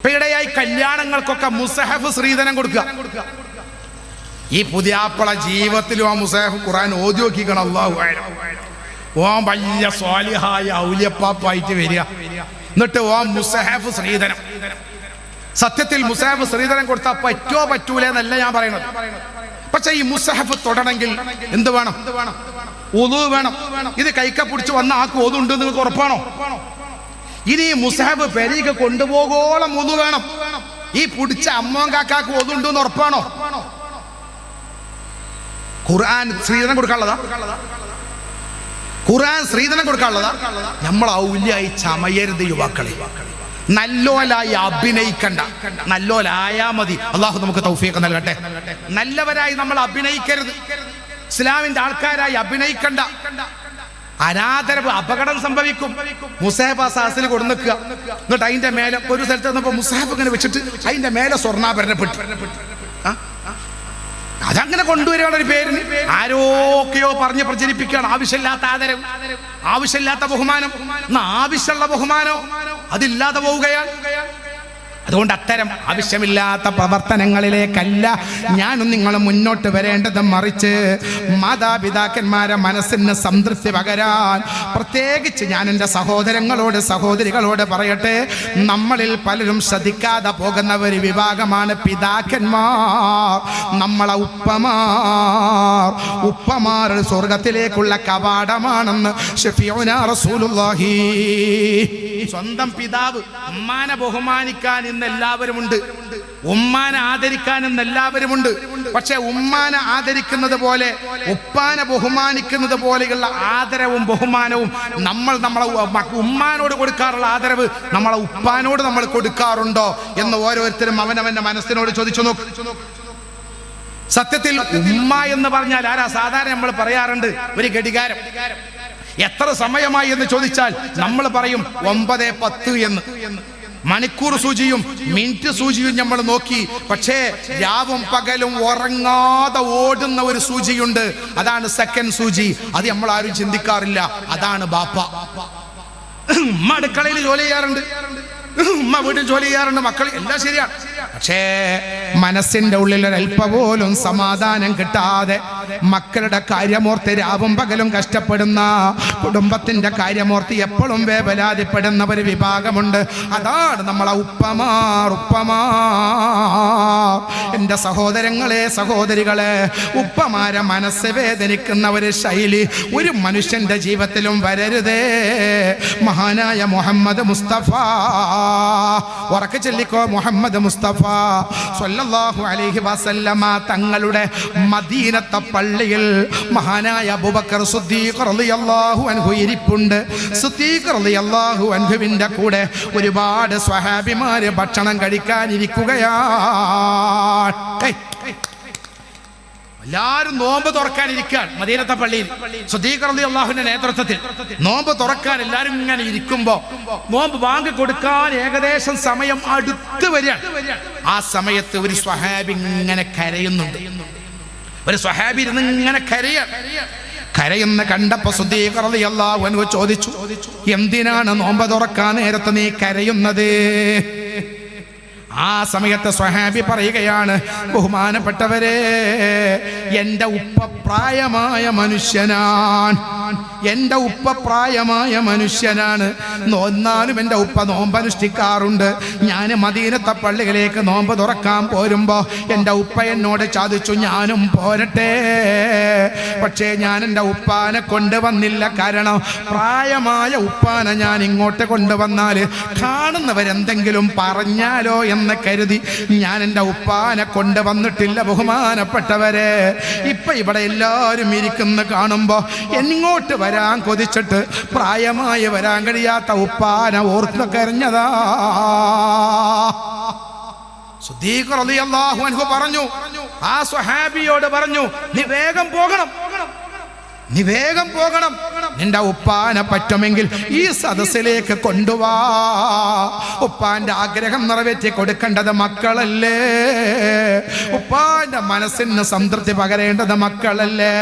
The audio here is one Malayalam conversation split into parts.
ഇപ്പൊ ഇടയായി കല്യാണങ്ങൾക്കൊക്കെ മുസഹഫ് ശ്രീധനം കൊടുക്കുക. ഈ പുതിയാപ്പള ജീവിതത്തിലും ആ മുസഹഫ് ഖുറാൻ ഓതി നോക്കിക്കണം അള്ളാഹു ഓ വലിയ സ്വാലിഹായ ഔലിയപ്പാപ്പായിട്ട് വരിക. എന്നിട്ട് ഓ മുസഹഫ് ശ്രീധനം സത്യത്തിൽ മുസഹഫ് ശ്രീധരൻ കൊടുത്താൽ പറ്റോ പറ്റൂല എന്നല്ല ഞാൻ പറയണത് പക്ഷെ ഈ മുസഹഫ് തൊടണമെങ്കിൽ എന്ത് വേണം? ഒതു വേണം. ഇത് കൈക്ക പിടിച്ച് വന്ന ആക്ക് ഒതുണ്ട് നിങ്ങൾക്ക് ഉറപ്പാണോ? ഇനി ഈ മുസഹബ് പെരീക്ക് കൊണ്ടുപോകോളം ഒതു വേണം. ഈ പിടിച്ച അമ്മോൻ കാക്കാക്ക് ഒതുണ്ട് എന്ന് ഉറപ്പാണോ? ഖുർആൻ സ്ത്രീധനം കൊടുക്കാനുള്ളതാ? ഖുർആൻ സ്ത്രീധനം കൊടുക്കാനുള്ളതാ? നമ്മൾ ഔല്യായി ചമയരുത് യുവാക്കളെ. നല്ലോലായി അഭിനയിക്കണ്ട. നല്ലോലായാ മതി. അള്ളാഹു നമുക്ക് തൗഫീഖ് നൽകട്ടെ. നല്ലവരായി നമ്മൾ അഭിനയിക്കരുത്. ഇസ്ലാമിന്റെ ആൾക്കാരായി അഭിനയിക്കണ്ട. അനാദരവ് അപകടം സംഭവിക്കും. മുസാഫ് ആ സാസിൽ നിൽക്കുക എന്നിട്ട് അതിന്റെ മേലെ ഒരു സ്ഥലത്ത് നിന്നപ്പോ മുസാഫ് ഇങ്ങനെ വെച്ചിട്ട് അതിന്റെ മേലെ സ്വർണാഭരണപ്പെട്ടു. ആ? അതങ്ങനെ കൊണ്ടുവരികയാണ് ഒരു പേരിന്. ആരോക്കെയോ പറഞ്ഞ് പ്രചരിപ്പിക്കുകയാണ്. ആവശ്യമില്ലാത്ത ആദരം ആവശ്യമില്ലാത്ത ബഹുമാനം. ആവശ്യമുള്ള ബഹുമാനോ അതില്ലാതെ പോവുകയാണ്. അതുകൊണ്ട് അത്തരം ആവശ്യമില്ലാത്ത പ്രവർത്തനങ്ങളിലേക്കല്ല ഞാനും നിങ്ങൾ മുന്നോട്ട് വരേണ്ടത് മറിച്ച് മാതാപിതാക്കന്മാരെ മനസ്സിന് സംതൃപ്തി പകരാൻ പ്രത്യേകിച്ച് ഞാൻ എന്റെ സഹോദരങ്ങളോട് സഹോദരികളോട് പറയട്ടെ. നമ്മളിൽ പലരും ശ്രദ്ധിക്കാതെ പോകുന്ന ഒരു വിഭാഗമാണ് പിതാക്കന്മാർ. നമ്മളെ ഉപ്പമാർ. ഉപ്പമാർ സ്വർഗത്തിലേക്കുള്ള കവാടമാണെന്ന് റസൂലുള്ളാഹി. സ്വന്തം പിതാവ് ഉമ്മാനെ ബഹുമാനിക്കാൻ ഇന്ന് എല്ലാവരുമുണ്ട് ഉമ്മാനെ ആദരിക്കാൻ എല്ലാവരുമുണ്ട് പക്ഷെ ഉമ്മാനെ ആദരിക്കുന്നത് പോലെ ഉപ്പാനെ ബഹുമാനിക്കുന്നത് പോലെയുള്ള ആദരവും ബഹുമാനവും നമ്മൾ നമ്മളെ ഉമ്മാനോട് കൊടുക്കാറുള്ള ആദരവ് നമ്മളെ ഉപ്പാനോട് നമ്മൾ കൊടുക്കാറുണ്ടോ എന്ന് ഓരോരുത്തരും അവനവന്റെ മനസ്സിനോട് ചോദിച്ചു നോക്ക്. സത്യത്തിൽ ഉമ്മ എന്ന് പറഞ്ഞാൽ ആരാ? സാധാരണ നമ്മൾ പറയാറുണ്ട് ഒരു ഘടികാരം. എത്ര സമയമായി എന്ന് ചോദിച്ചാൽ നമ്മൾ പറയും ഒമ്പത് പത്ത് എന്ന്. മണിക്കൂർ സൂചിയും മിനിറ്റ് സൂചിയും നമ്മൾ നോക്കി. പക്ഷേ രാവും പകലും ഉറങ്ങാതെ ഓടുന്ന ഒരു സൂചിയുണ്ട്. അതാണ് സെക്കൻഡ് സൂചി. അത് നമ്മൾ ആരും ചിന്തിക്കാറില്ല. അതാണ് ബാപ്പ. ഉമ്മ അടുക്കളയിൽ ജോലി ചെയ്യാറുണ്ട്. ഉമ്മ വീട്ടിൽ ജോലി ചെയ്യാറുണ്ട്. മക്കൾ എല്ലാം ശരിയാണ്. പക്ഷേ മനസ്സിന്റെ ഉള്ളിൽ ഒരല്പ പോലും സമാധാനം കിട്ടാതെ മക്കളുടെ കാര്യമോർത്ത് രാവും പകലും കഷ്ടപ്പെടുന്ന കുടുംബത്തിന്റെ കാര്യമോർത്ത് എപ്പോഴും വേവലാതിപ്പെടുന്ന ഒരു വിഭാഗമുണ്ട്. അതാണ് നമ്മളെ ഉപ്പമാർ ഉപ്പമാർ. എന്റെ സഹോദരങ്ങളെ സഹോദരികളെ ഉപ്പമാരെ മനസ്സ് വേദനിക്കുന്ന ഒരു ശൈലി ഒരു മനുഷ്യന്റെ ജീവിതത്തിലും വരരുതേ. മഹാനായ മുഹമ്മദ് മുസ്തഫ. ഉറക്കെ ചൊല്ലിക്കോ മുഹമ്മദ് മുസ്തഫ. സ്വല്ലല്ലാഹു അലൈഹി വസല്ലമ തങ്ങളുടെ മദീനത്തെ പള്ളിയിൽ മഹാനായ അബൂബക്കർ സിദ്ദീഖ് റളിയല്ലാഹു അൻഹു ഇരിപ്പുണ്ട്. സിദ്ദീഖ് റളിയല്ലാഹു അൻഹുവിന്റെ കൂടെ ഒരുപാട് സ്വഹാബിമാര് ഭക്ഷണം കഴിക്കാനിരിക്കുകയാണ്. എല്ലാരും നോമ്പ് തുറക്കാനിരിക്കാൻ. മദീനത്തെ പള്ളിയിൽ. സുദ്ദീഖ്റലി അള്ളാഹുവിന്റെ നേതൃത്വത്തിൽ നോമ്പ് തുറക്കാൻ എല്ലാരും ഇങ്ങനെ ഇരിക്കുമ്പോ നോമ്പ് വാങ്ങി കൊടുക്കാൻ ഏകദേശം സമയം അടുത്ത് വരികയാണ്. ആ സമയത്ത് ഒരു സ്വഹാബി ഇങ്ങനെ കരയുന്നുണ്ട്. ഒരു സ്വഹാബി ഇരുന്ന് ഇങ്ങനെ കരയ കരയുന്ന കണ്ടപ്പോ സുദ്ദീഖ്റലി അള്ളാഹു ചോദിച്ചു എന്തിനാണ് നോമ്പ് തുറക്കാൻ നേരത്തെ നീ കരയുന്നത്? ആ സമയത്ത് സ്വഹാബി പറയുകയാണ് ബഹുമാനപ്പെട്ടവരെ എന്റെ ഉപ്പപ്രായമായ മനുഷ്യനാണ്. എന്റെ ഉപ്പ പ്രായമായ മനുഷ്യനാണ് നോന്നാലും എന്റെ ഉപ്പ നോമ്പ് അനുഷ്ഠിക്കാറുണ്ട് ഞാൻ മദീനത്തെ പള്ളികളിലേക്ക് നോമ്പ് തുറക്കാൻ പോരുമ്പോൾ എന്റെ ഉപ്പ എന്നോട് ചാദിച്ചു ഞാനും പോരട്ടെ. പക്ഷേ ഞാൻ എന്റെ ഉപ്പാനെ കൊണ്ടുവന്നില്ല. കാരണം പ്രായമായ ഉപ്പാനെ ഞാൻ ഇങ്ങോട്ട് കൊണ്ടുവന്നാൽ കാണുന്നവരെന്തെങ്കിലും പറഞ്ഞാലോ എന്ന് കരുതി ഞാൻ എന്റെ ഉപ്പാനെ കൊണ്ടുവന്നിട്ടില്ല. ബഹുമാനപ്പെട്ടവരെ ഇപ്പം ഇവിടെ എല്ലാവരും ഇരിക്കുന്നു കാണുമ്പോൾ എങ്ങോട്ട് വരാൻ കൊതിച്ചിട്ട് പ്രായമായി വരാൻ കഴിയാത്ത ഉപ്പാനെ ഓർത്ത് കരഞ്ഞതാ. സുദ്ദീഖ് അൻഹു പറഞ്ഞു ആ സ്വഹാബിയോട് പറഞ്ഞു നീ വേഗം പോകണം. നീ വേഗം പോകണം. നിന്റെ ഉപ്പാനെ പറ്റുമെങ്കിൽ ഈ സദസ്സിലേക്ക് കൊണ്ടുവാ. ഉപ്പാന്റെ ആഗ്രഹം നിറവേറ്റി കൊടുക്കേണ്ടത് മക്കളല്ലേ? ഉപ്പാന്റെ മനസ്സിന് സംതൃപ്തി പകരേണ്ടത് മക്കളല്ലേ?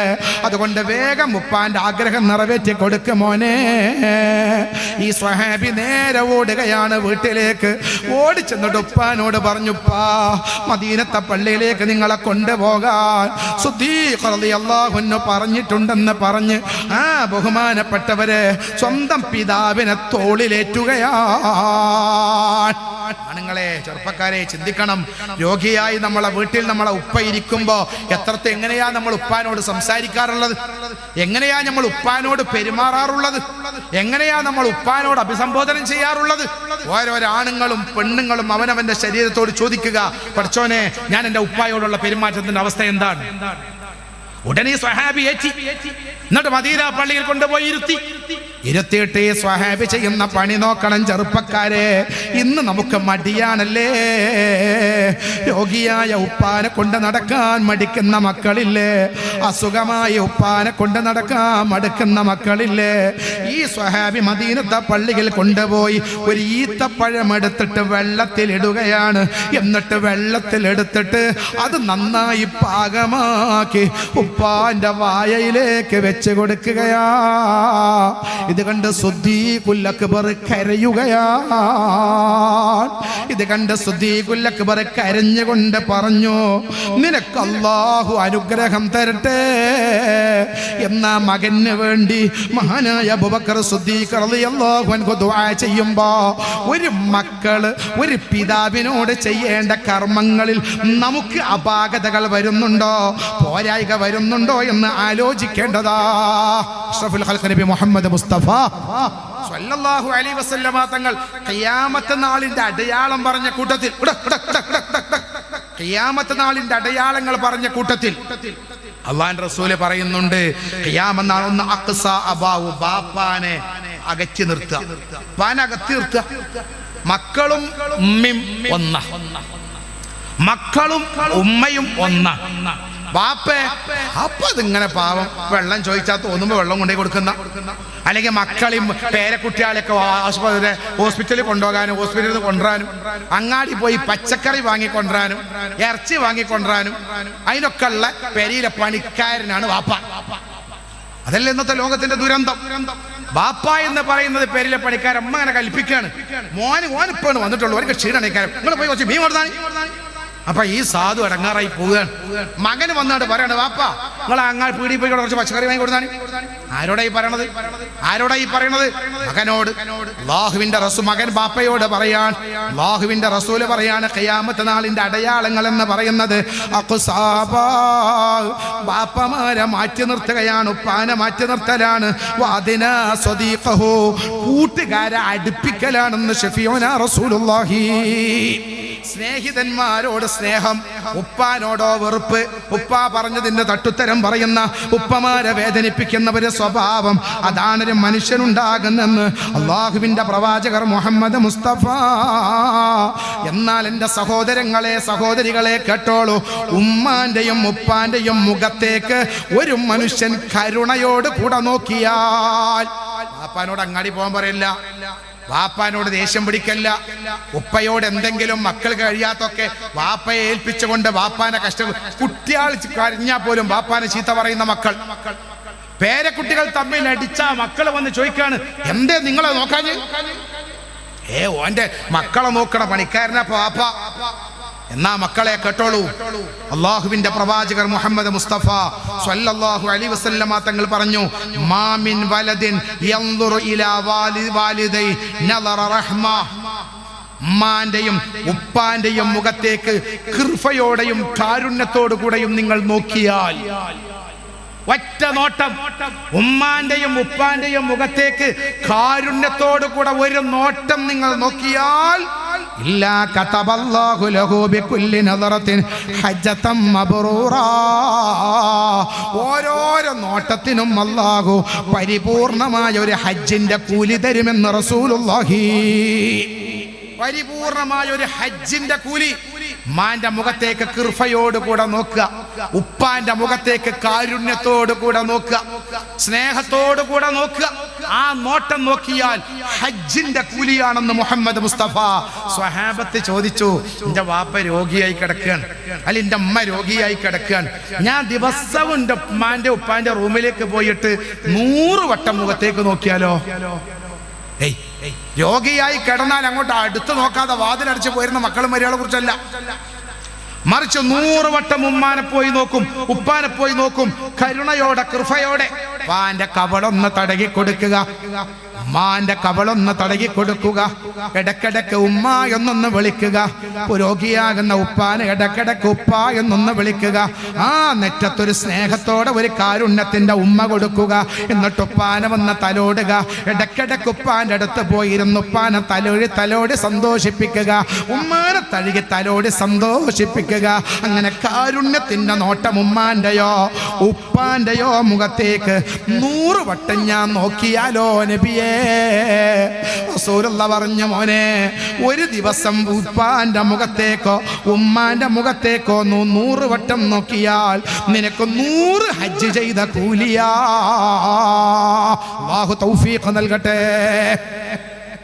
അതുകൊണ്ട് വേഗം ഉപ്പാന്റെ ആഗ്രഹം നിറവേറ്റി കൊടുക്ക് മോനെ. ഈ സ്വഹാബി നേരെ ഓടുകയാണ് വീട്ടിലേക്ക്. ഓടിച്ചെന്നിട്ട് ഉപ്പാനോട് പറഞ്ഞുപ്പാ മദീനത്തെ പള്ളിയിലേക്ക് നിങ്ങളെ കൊണ്ടുപോകാൻ അള്ളാഹുന്നു പറഞ്ഞിട്ടുണ്ടെന്ന് പറഞ്ഞ് ആ ബഹുമാനപ്പെട്ടവരെ സ്വന്തം പിതാവിനെ തോളിലേറ്റുകയാണ്. ആണുങ്ങളെ ചെറുപ്പക്കാരെ ചിന്തിക്കണം. രോഗിയായി നമ്മളെ വീട്ടിൽ നമ്മളെ ഉപ്പ ഇരിക്കുമ്പോ എത്രത്തെ എങ്ങനെയാ നമ്മൾ ഉപ്പാനോട് സംസാരിക്കാറുള്ളത്? എങ്ങനെയാ നമ്മൾ ഉപ്പാനോട് പെരുമാറാറുള്ളത്? എങ്ങനെയാ നമ്മൾ ഉപ്പാനോട് അഭിസംബോധന ചെയ്യാറുള്ളത്? ഓരോരോ ആണുങ്ങളും പെണ്ണുങ്ങളും അവനവന്റെ ശരീരത്തോട് ചോദിക്കുക പഠിച്ചോനെ ഞാൻ എന്റെ ഉപ്പായോടുള്ള പെരുമാറ്റത്തിന്റെ അവസ്ഥ എന്താണ്? ഉടനെ സ്വഹാബി എന്നിട്ട് മദീന പള്ളിയിൽ കൊണ്ടുപോയി ഇരുത്തി. ഇരുത്തിയിട്ട് ഈ സ്വഹാബി ചെയ്യുന്ന പണി നോക്കണം ചെറുപ്പക്കാരെ. ഇന്ന് നമുക്ക് മടിയാണല്ലേ? രോഗിയായ ഉപ്പാനെ കൊണ്ട് നടക്കാൻ മടിക്കുന്ന മക്കളില്ലേ? അസുഖമായ ഉപ്പാനെ കൊണ്ട് നടക്കാൻ മടുക്കുന്ന മക്കളില്ലേ? ഈ സ്വഹാബി മദീനത്തെ പള്ളിയിൽ കൊണ്ടുപോയി ഒരു ഈത്തപ്പഴം എടുത്തിട്ട് വെള്ളത്തിലിടുകയാണ് എന്നിട്ട് വെള്ളത്തിലെടുത്തിട്ട് അത് നന്നായി പാകമാക്കി ഉപ്പാന്റെ വായയിലേക്ക് വെച്ച് കൊടുക്കുകയാ. ഇത് കണ്ട് സുദ്ദീഖുൽ അക്ബർ കരയുകയാണ്. ഇത് കണ്ട് സുദ്ദീഖുൽ അക്ബർ കരഞ്ഞുകൊണ്ട് പറഞ്ഞു നിനക്ക് അള്ളാഹു അനുഗ്രഹം തരട്ടെ. എന്ന മകന് വേണ്ടി മഹാനായ അബൂബക്കർ സുദ്ദീഖ് റളിയല്ലാഹു അൻഹു ദുആ ചെയ്യുമ്പോ ഒരു മക്കൾ ഒരു പിതാവിനോട് ചെയ്യേണ്ട കർമ്മങ്ങളിൽ നമുക്ക് അപാകതകൾ വരുന്നുണ്ടോ? പോരായിക വരുന്നുണ്ടോ എന്ന് ആലോചിക്കേണ്ടതാ. അഷ്റഫുൽ ഖൽഖ് നബി മുഹമ്മദ് മുസ്തഫ. സല്ലല്ലാഹു അലൈഹി വസല്ലമ തങ്ങൾ ഖിയാമത്ത് നാളിന്റെ അടയാളം പറഞ്ഞ കൂട്ടത്തിൽ. ഖിയാമത്ത് നാളിന്റെ അടയാളങ്ങൾ പറഞ്ഞ കൂട്ടത്തിൽ. അള്ളാൻ റസൂൽ പറയുന്നുണ്ട് ഖിയാമത്ത് നാൾ ഒന്ന് അക്സ അബാവു ബാപ്പാനെ അകറ്റി നിർത്തുക. പാനെ അകത്തി നിർത്തുക. മക്കളും ഉമ്മയും ഒന്ന. മക്കളും ഉമ്മയും ഒന്ന. ബാപ്പേ അപ്പൊ അതിങ്ങനെ പാവം. വെള്ളം ചോദിച്ചാൽ തോന്നുമ്പോ വെള്ളം കൊണ്ടേ കൊടുക്കുന്ന. അല്ലെങ്കിൽ മക്കളെയും പേരക്കുട്ടികളെയൊക്കെ ആശുപത്രി ഹോസ്പിറ്റലിൽ കൊണ്ടുപോകാനും ഹോസ്പിറ്റലിൽ നിന്ന് കൊണ്ടുവരാനും അങ്ങാടി പോയി പച്ചക്കറി വാങ്ങിക്കൊണ്ടുവരാനും ഇറച്ചി വാങ്ങിക്കൊണ്ടുവരാനും അതിനൊക്കെ ഉള്ള പെരിയിലെ പണിക്കാരനാണ് വാപ്പ. അതല്ല ഇന്നത്തെ ലോകത്തിന്റെ ദുരന്തം? ബാപ്പ എന്ന് പറയുന്നത് പേരിലെ പണിക്കാരൻ അമ്മ അങ്ങനെ കൽപ്പിക്കുകയാണ്. മോന് മോനിപ്പാണ് വന്നിട്ടുള്ളൂ. അവർക്ക് ക്ഷീണണിക്കാരൻ നിങ്ങൾ പോയി കുറച്ച് മീൻ കൊടുത്താൽ അപ്പൊ ഈ സാധു അടങ്ങാറായി പോവുകയാണ് മകന് വന്നാണ്ട് പറയണ വാപ്പാ നിങ്ങൾ അങ്ങാൾ പീടി പോയി കുറച്ച് പച്ചക്കറി വാങ്ങി കൊടുത്താണ് ആരോടായി പറയണത് ആരോടായി പറയണത് മകനോട് ലാഹുവിന്റെ റസു മകൻ ബാപ്പയോട് പറയാൻ ലാഹുവിന്റെ റസൂൽ പറയാണ് കയ്യാമത്തെ നാളിന്റെ അടയാളങ്ങൾ എന്ന് പറയുന്നത്. ബാപ്പമാരെ മാറ്റി നിർത്തുകയാണ് ഉപ്പാനെ മാറ്റി നിർത്തലാണ്. കൂട്ടുകാരെ അടുപ്പിക്കലാണെന്ന് ഷെഫിയോന റസൂലുള്ളാഹി സ്നേഹിതന്മാരോട് സ്നേഹം ഉപ്പാനോടോ വെറുപ്പ്. ഉപ്പ പറഞ്ഞതിന്റെ തട്ടുത്തരം പറയുന്ന ഉപ്പമാരെ വേദനിപ്പിക്കുന്നവരെ സ്വഭാവം അതാണ് അതാണൊരു മനുഷ്യനുണ്ടാകുന്നെന്ന് അള്ളാഹുവിന്റെ പ്രവാചകർ മുഹമ്മദ് മുസ്തഫ. എന്നാൽ എന്റെ സഹോദരങ്ങളെ സഹോദരികളെ കേട്ടോളൂ. ഉമ്മാന്റെയും ഉപ്പാന്റെയും മുഖത്തേക്ക് ഒരു മനുഷ്യൻ കരുണയോട് കൂടെ നോക്കിയാൽ പാപ്പാനോട് അങ്ങാടി പോകാൻ പറയില്ല. വാപ്പാനോട് ദേഷ്യം പിടിക്കല്ല. ഉപ്പയോട് എന്തെങ്കിലും മക്കൾ കഴിയാത്തൊക്കെ വാപ്പയെ ഏൽപ്പിച്ചുകൊണ്ട് വാപ്പാനെ കഷ്ട കുട്ടിയാൾ കഴിഞ്ഞാൽ പോലും വാപ്പാനെ ചീത്ത പറയുന്ന മക്കൾ. പേരക്കുട്ടികൾ തമ്മിൽ അടിച്ച മക്കൾ വന്ന് ചോദിക്കാണ് എന്തേ നിങ്ങളെ നോക്കാഞ്ഞ്? ഏ ഓന്റെ മക്കളെ നോക്കണ പണിക്കാരനാ പാപ്പ എന്നാ മക്കളെ കേട്ടോളൂ. അള്ളാഹുവിന്റെ പ്രവാചകർ മുഹമ്മദ് മുസ്തഫ സ്വല്ലല്ലാഹു അലൈഹി വസല്ലമ തങ്ങൾ പറഞ്ഞു മാമിൻ വലദിൻ യൻദുറു ഇലാ വാലി വാലിദൈ നദറ റഹ്മ. ഉമ്മാന്റെയും ഉപ്പാന്റെയും മുഖത്തേക്ക് കൃഫയോടെയും കാരുണ്യത്തോടു കൂടെയും നിങ്ങൾ നോക്കിയാൽ ഒറ്റ നോട്ടം. ഉമ്മാന്റെയും ഉപ്പാന്റെയും മുഖത്തേക്ക് കാരുണ്യത്തോടു കൂടെ ഒരു നോട്ടം നിങ്ങൾ നോക്കിയാൽ ഇല്ലാ കതബല്ലാഹു ലഹു ബികുല്ലി നദറത്തിൻ ഹജ്ജതം മബ്റൂറാ. ഓരോരോ നോട്ടത്തിനും അല്ലാഹു പരിപൂർണമായ ഒരു ഹജ്ജിന്റെ കൂലി തരുമെന്ന് റസൂലുള്ളാഹി. പരിപൂർണമായ ഒരു ഹജ്ജിന്റെ കൂലി. മാന്റെ മുഖത്തേക്ക് കൃഫയോട് കൂടെ നോക്കുക. ഉപ്പാന്റെ മുഖത്തേക്ക് കാരുണ്യത്തോട് കൂടെ നോക്കുക. സ്നേഹത്തോട് കൂടെ നോക്കുക. ആ നോട്ടം നോക്കിയാൽ ഹജ്ജിന്റെ കൂലിയാണെന്ന് മുഹമ്മദ് മുസ്തഫ സ്വഹാബത്ത് ചോദിച്ചു എന്റെ വാപ്പ രോഗിയായി കിടക്കുകയാണ്. അല്ല എന്റെ അമ്മ രോഗിയായി കിടക്കുകയാണ്. ഞാൻ ദിവസവും എന്റെ ഉമ്മാന്റെ ഉപ്പാന്റെ റൂമിലേക്ക് പോയിട്ട് നൂറ് വട്ടം മുഖത്തേക്ക് നോക്കിയാലോ? രോഗിയായി കിടന്നാൽ അങ്ങോട്ട് അടുത്ത് നോക്കാതെ വാതിലടച്ച് പോയിരുന്ന മക്കളും മരികളെ കുറിച്ചല്ല. മറിച്ച് നൂറ് വട്ടം ഉമ്മാനെ പോയി നോക്കും ഉപ്പാനെ പോയി നോക്കും കരുണയോടെ കൃപയോടെ. ഉപ്പാന്റെ കവളൊന്ന് തടകി കൊടുക്കുക ഉമ്മാന്റെ കവളൊന്ന് തടകി കൊടുക്കുക. ഇടക്കിടക്ക് ഉമ്മ എന്നൊന്ന് വിളിക്കുക. രോഗിയാകുന്ന ഉപ്പാന് ഇടക്കിടക്ക് ഉപ്പ എന്നൊന്ന് വിളിക്കുക. ആ നെറ്റത്തൊരു സ്നേഹത്തോടെ ഒരു കാരുണ്യത്തിന്റെ ഉമ്മ കൊടുക്കുക. എന്നിട്ട് ഉപ്പാനെ വന്ന് തലോടുക. ഇടക്കിടക്ക് ഉപ്പാന്റെ അടുത്ത് പോയിരുന്ന് ഉപ്പാനെ തലോടി തലോടി സന്തോഷിപ്പിക്കുക. ഉമ്മാനെ തഴുകി തലോടി സന്തോഷിപ്പിക്കുക. അങ്ങനെ കാരുണ്യത്തിന്റെ നോട്ടം ഉമ്മാന്റെയോ ഉപ്പാന്റെയോ മുഖത്തേക്ക് നൂറ് വട്ടം ഞാൻ നോക്കിയാലോ നബിയേ? റസൂലുള്ള പറഞ്ഞു മോനെ ഒരു ദിവസം ഉപ്പാന്റെ മുഖത്തേക്കോ ഉമ്മാന്റെ മുഖത്തേക്കോ നൂറ് വട്ടം നോക്കിയാൽ നിനക്ക് നൂറ് ഹജ്ജ് ചെയ്ത കൂലിയാ. വാഹു തൗഫീഖ് നൽകട്ടെ.